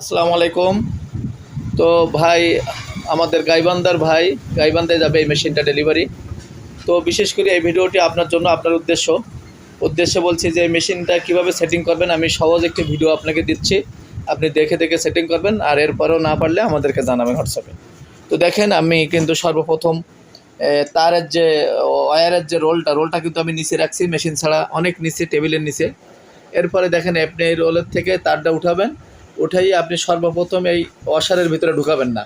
আসসালামু আলাইকুম। তো ভাই, আমাদের গাইবান্দার ভাই গাইবান্দায় যাবে এই মেশিনটা ডেলিভারি তো বিশেষ করে এই ভিডিওটি আপনার জন্য, আপনার উদ্দেশ্য। উদ্দেশ্যে বলছি যে মেশিনটা কীভাবে সেটিং করবেন, আমি সহজ একটি ভিডিও আপনাকে দিচ্ছি। আপনি দেখে দেখে সেটিং করবেন, আর এরপরেও না পারলে আমাদেরকে জানাবেন হোয়াটসঅ্যাপে তো দেখেন, আমি কিন্তু সর্বপ্রথম তারের যে ওয়ারের যে রোলটা রোলটা কিন্তু আমি নিচে রাখছি, মেশিন ছাড়া অনেক নিচে, টেবিলের নিচে। এরপরে দেখেন আপনি এই রোলের থেকে তারটা উঠাবেন। উঠাই আপনি সর্বপ্রথম এই অসারের ভিতরে ঢুকাবেন না।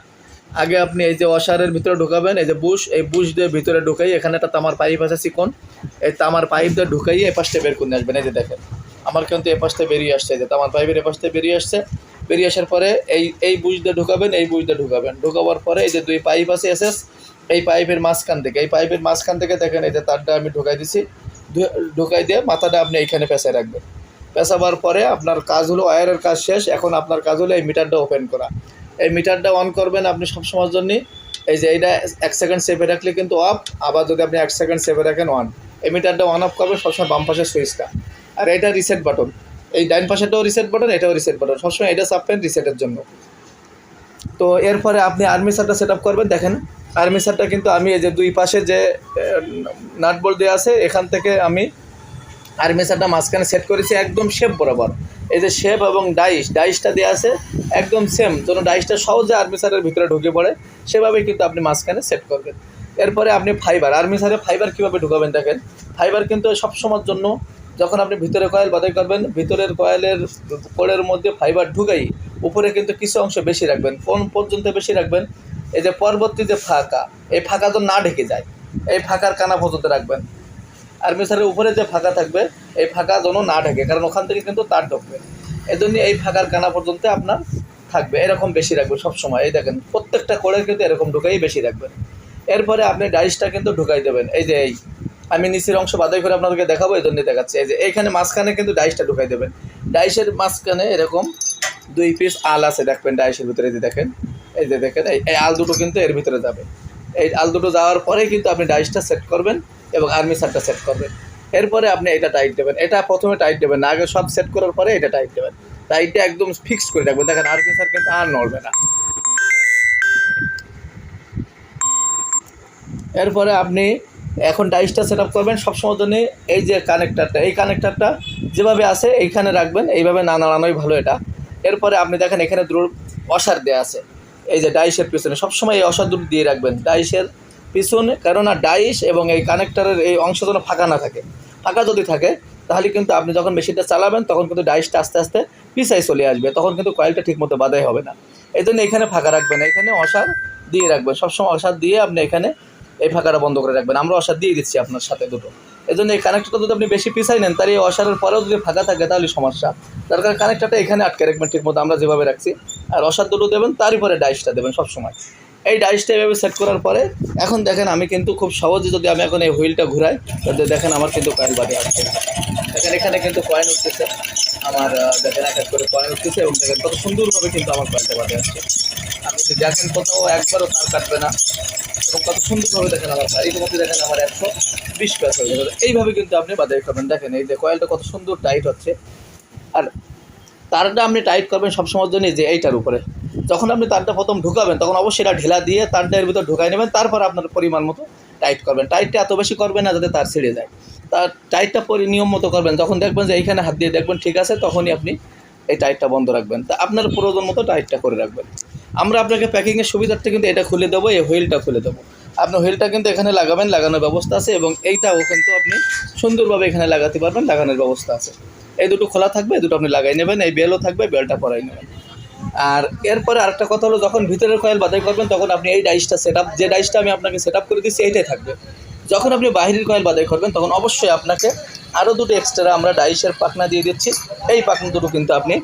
আগে আপনি এই যে অসারের ভিতরে ঢুকাবেন, এই যে বুশ, এই বুশ দিয়ে ভিতরে ঢুকাই এখানে একটা তামার পাইপ আছে চিকন, এই তামার পাইপ দিয়ে ঢুকাই এ পাশটা বের করে আসবেন। এই যে দেখেন, আমার কিন্তু এ পাশটা বেরিয়ে আসছে যে তামার পাইপের এ পাশটা বেরিয়ে আসছে। বেরিয়ে আসার পরে এই এই বুশ দিয়ে ঢুকাবেন, এই বুশ দিয়ে ঢুকাবেন। ঢুকাবার পরে এই যে দুই পাইপ আছে এসএস, এই পাইপের মাঝখান থেকে, এই পাইপের মাঝখান থেকে দেখেন এই যে তারটা আমি ঢুকাই দিছি। ঢুকাই দিয়ে মাথাটা আপনি এইখানে পেঁচায় রাখবেন। পেঁচাবার পরে আপনার কাজ হলো ওয়্যারের কাজ শেষ, এখন আপনার কাজ হলো এই মিটারটা ওপেন করা। এই মিটারটা অন করবেন আপনি সবসময়ের জন্যই। এই যে এইটা এক সেকেন্ড সেভে রাখলে কিন্তু অফ আবার যদি আপনি এক সেকেন্ড সেভে রাখেন অন এই মিটারটা অন অফ করবেন, সবসময় বাম পাশের সুইচটা আর এটা রিসেট বাটন এই ডাইন পাশেটাও রিসেট বাটন এটাও রিসেট বাটন সবসময় এটা চাপবেন রিসেটের জন্য। তো এরপরে আপনি আর্মিসারটা সেট আপ করবেন, দেখেন। আর্মি আর্মিসারটা কিন্তু আমি এই যে দুই পাশে যে নাট দেওয়া আছে, এখান থেকে আমি আর্মিসারটা মাঝখানে সেট করেছি একদম শেপ বরাবর। এই যে শেপ এবং ডাইস ডাইসটা দেওয়া আছে একদম সেম যেন ডাইসটা সহজে আর্মিসারের ভিতরে ঢুকে পড়ে সেভাবে কিন্তু আপনি মাঝখানে সেট করবেন। এরপরে আপনি ফাইবার আর্মিসারে ফাইবার কীভাবে ঢুকাবেন দেখেন? ফাইবার কিন্তু সবসময়ের জন্য যখন আপনি ভিতরে কয়েল বাদাই করবেন, ভিতরের কয়েলের কোড়ের মধ্যে ফাইবার ঢুকাই উপরে কিন্তু কিছু অংশ বেশি রাখবেন, কোন পর্যন্ত বেশি রাখবেন? এই যে পরবর্তী যে ফাঁকা, এই ফাঁকা তো না ঢেকে যায়, এই ফাঁকার কানা পর্যন্ত রাখবেন। আর্মিসারের উপরে যে ফাঁকা থাকবে, এই ফাঁকা যেন না ঢাকে, কারণ ওখান থেকে কিন্তু তার ঢুকবে। এই জন্য এই ফাঁকার কানা পর্যন্ত আপনার থাকবে, এরকম বেশি রাখবে সবসময়। এই দেখেন, প্রত্যেকটা কোড়ের কিন্তু এরকম ঢুকাই বেশি রাখবেন এরপরে আপনি ডাইসটা কিন্তু ঢুকাই দেবেন। এই যে এই, আমি নিচের অংশ বাদাই করে আপনাদেরকে দেখাবো এই জন্য দেখাচ্ছি। এই যে এইখানে মাঝখানে কিন্তু ডাইসটা ঢুকাই দেবেন। ডাইসের মাঝখানে এরকম দুই পিস আল আছে, দেখবেন ডাইসের ভিতরে যে দেখেন। এই যে দেখেন, এই এই আল দুটো কিন্তু এর ভিতরে যাবে। এই আল দুটো যাওয়ার পরেই কিন্তু আপনি ডাইসটা সেট করবেন। এবং আর্মি সারটা সেট করবেন। এরপরে আপনি এটা টাইট দেবেন। এটা প্রথমে টাইট দেবেন না, আগে সব সেট করার পরে এটা টাইট দেবেন। টাইটটা একদম ফিক্সড করে রাখবেন। দেখেন, আর্মি সার কিন্তু আর নড়বে না। এরপরে আপনি এখন ডাইসটা সেট আপ করবেন। সবসময় জন্য এই যে কানেক্টারটা এই কানেক্টারটা যেভাবে আছে এইখানে রাখবেন। এইভাবে না নাড়ানোই ভালো এটা। এরপরে আপনি দেখেন, এখানে দুটো অসার দেওয়া আছে। এই যে ডাইসের পিছনে সবসময় এই অসার দুটো দিয়ে রাখবেন। ডাইসের পিছনে, কেননা ডাইস এবং এই কানেক্টারের এই অংশ যেন ফাঁকা না থাকে। ফাঁকা যদি থাকে, তাহলে কিন্তু আপনি যখন মেশিনটা চালাবেন, তখন কিন্তু ডাইসটা আস্তে আস্তে পিছাই চলে আসবে, তখন কিন্তু কয়েলটা ঠিকমতো বাধাই হবে না। এই জন্য এখানে ফাঁকা রাখবেন এখানে অসার দিয়ে রাখবেন। সবসময় অসার দিয়ে আপনি এখানে এই ফাঁকাটা বন্ধ করে রাখবেন। আমরা অসার দিয়ে দিচ্ছি আপনার সাথে দুটো। এই জন্য এই কানেক্টরটা যদি আপনি বেশি পিছাই নেন, তাহলে এই অসারের পরেও যদি ফাঁকা থাকে, তাহলে সমস্যা। তার কারণে কানেক্টরটা এখানে আটকে রাখবেন ঠিক মতো আমরা যেভাবে রাখছি। আর অসার দুটো দেবেন তার উপরে ডাইসটা দেবেন সবসময়। এই ডাইসটা এভাবে সেট করার পরে, এখন দেখেন আমি কিন্তু খুব সহজে যদি আমি এখন এই হুইলটা ঘুরাই, তাহলে দেখেন আমার কিন্তু কয়েন বাদে আসছে। দেখেন এখানে কিন্তু কয়েন উঠতেছে। আমার দেখেন এক করে কয়েন উঠতেছে এবং দেখেন কত সুন্দরভাবে কিন্তু আমার কয়েলটা বাদে আসছে। আপনি যদি দেখেন কোথাও একবারও তার কাটবে না, এবং কত সুন্দরভাবে দেখেন আমার ইতিমধ্যে দেখেন আমার একশো বিশ প্যাস হয়ে যাবে এইভাবে কিন্তু আপনি বাদাই করবেন। দেখেন এই যে কয়েলটা কত সুন্দর টাইট হচ্ছে। আর তারটা আপনি টাইট করবেন সবসময়ের জন্য যে এইটার উপরে। যখন আপনি তারটা প্রথম ঢুকাবেন, তখন অবশ্যই এটা ঢেলা দিয়ে তারটা এর ভিতর ঢুকাই নেবেন, তারপর আপনার পরিমাণ মতো টাইট করবেন। টাইটটা এত বেশি করবেন না যাতে তার ছিঁড়ে যায়। তার টাইটটা পরি নিয়ম মতো করবেন। যখন দেখবেন যে এইখানে হাত দিয়ে দেখবেন ঠিক আছে, তখনই আপনি এই টাইটটা বন্ধ রাখবেন। তা আপনার প্রয়োজন মতো টাইটটা করে রাখবেন। আমরা আপনাকে প্যাকিংয়ের সুবিধার্থে কিন্তু এটা খুলে দেবো, এই হুইলটা খুলে দেবো। আপনি হুইলটা কিন্তু এখানে লাগাবেন, লাগানোর ব্যবস্থা আছে এবং এইটাও কিন্তু আপনি সুন্দরভাবে এখানে লাগাতে পারবেন, লাগানোর ব্যবস্থা আছে। এই দুটো খোলা থাকবে, এই দুটো আপনি লাগাই নেবেন, এই বেলও থাকবে, বেলটা পরাই নেবেন। আর এরপরে আরেকটা কথা হলো, যখন ভিতরের কয়েল বাদাই করবেন, তখন আপনি এই ডাইসটা সেট যে ডাইসটা আমি আপনাকে সেট করে দিচ্ছি এইটাই থাকবে। যখন আপনি বাহিরের কয়েল বাদাই করবেন, তখন অবশ্যই আপনাকে আরও দুটো এক্সট্রা আমরা ডাইসের পাখনা দিয়ে দিচ্ছি। এই পাখনা দুটো কিন্তু আপনি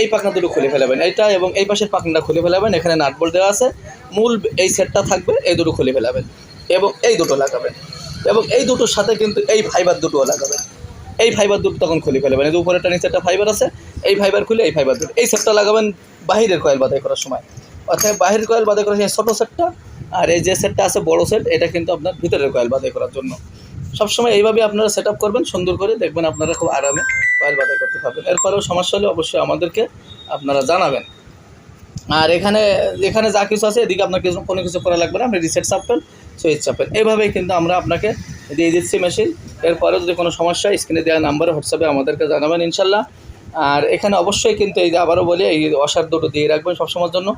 এই পাখনা দুটো খুলে ফেলাবেন। এইটা এবং এই পাশের পাখনাটা খুলে ফেলাবেন। এখানে নাট বল দেওয়া আছে। মূল এই সেটটা থাকবে, এই দুটো খুলে ফেলাবেন এবং এই দুটো লাগাবেন। এবং এই দুটোর সাথে কিন্তু এই ফাইবার দুটোও লাগাবেন। এই ফাইবার দুটো তখন খুলে এই যে উপরে নিচে একটা ফাইবার আছে, এই ফাইবার খুলে এই ফাইবার দুটো এই সেটটা লাগাবেন বাহিরের কয়েল বাদাই করার সময়। অর্থাৎ বাহিরের কয়েল বাদাই করার সময় ছোটো সেটটা আর এই যে সেটটা আছে বড় সেট এটা কিন্তু আপনার ভিতরের কয়েল বাদাই করার জন্য। সবসময় এইভাবে আপনারা সেট করবেন, সুন্দর করে দেখবেন আপনারা খুব আরামে কয়েল বাদাই করতে পারবেন। এরপরেও সমস্যা হলে অবশ্যই আমাদেরকে আপনারা জানাবেন। আর এখানে এখানে যা কিছু আছে, এদিকে আপনার কিছু কোনো কিছু করা লাগবে না। আপনি রিসেট চাপবেন সুইচ চাপবেন। এইভাবেই কিন্তু আমরা আপনাকে দিয়ে দিচ্ছি মেশিন এরপরেও যদি কোনো সমস্যা স্ক্রিনে দেওয়া নাম্বারে হোয়াটসঅ্যাপে আমাদেরকে জানাবেন ইনশাল্লাহ। আর এখানে অবশ্যই কিন্তু এই যে আবারও বলি, এই অসার দুটো দিয়ে রাখবেন সবসময়ের জন্য।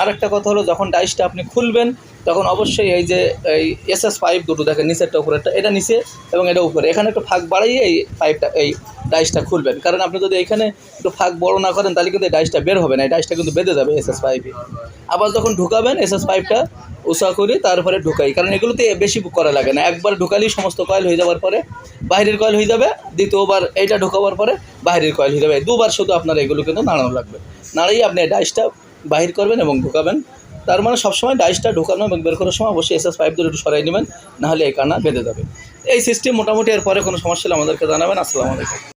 আর একটা কথা হলো, যখন ডাইসটা আপনি খুলবেন, তখন অবশ্যই এই যে এই এস এস পাইপ দুটো দেখেন, নিচেরটা, উপরেরটা, এটা নিচে এবং এটা উপরে। এখানে একটু ফাঁক বাড়াইয়ে এই পাইপটা এই ডাইসটা খুলবেন। কারণ আপনি যদি এখানে একটু ফাঁক বড় না করেন, তাহলে কিন্তু ডাইসটা বের হবে না। এই ডাইসটা কিন্তু বেঁধে যাবে এস এস পাইপে আবার যখন ঢুকাবেন এস এস পাইপটা উষা করে তারপরে ঢুকাই। কারণ এগুলোতে বেশি করা লাগে না। একবার ঢুকালেই সমস্ত কয়েল হয়ে যাওয়ার পরে বাইরের কয়েল হয়ে যাবে, দ্বিতীয়বার এইটা ঢুকাবার পরে বাইরের কয়েল হয়ে যাবে। দুবার শুধু আপনার এগুলো কিন্তু নাড়ানো লাগবে। নাড়াই আপনি ডাইসটা বাহির করবেন এবং ঢুকাবেন। তার মানে সবসময় ডাইসটা ঢুকানো এবং বের করার সময় অবশ্যই এসএস পাইপ ধরে একটু সরাই নেবেন, নাহলে এই কানা বেঁধে যাবে। এই সিস্টেম মোটামুটি এরপরে কোনো সমস্যা হলে আমাদেরকে জানাবেন। আসসালামু আলাইকুম।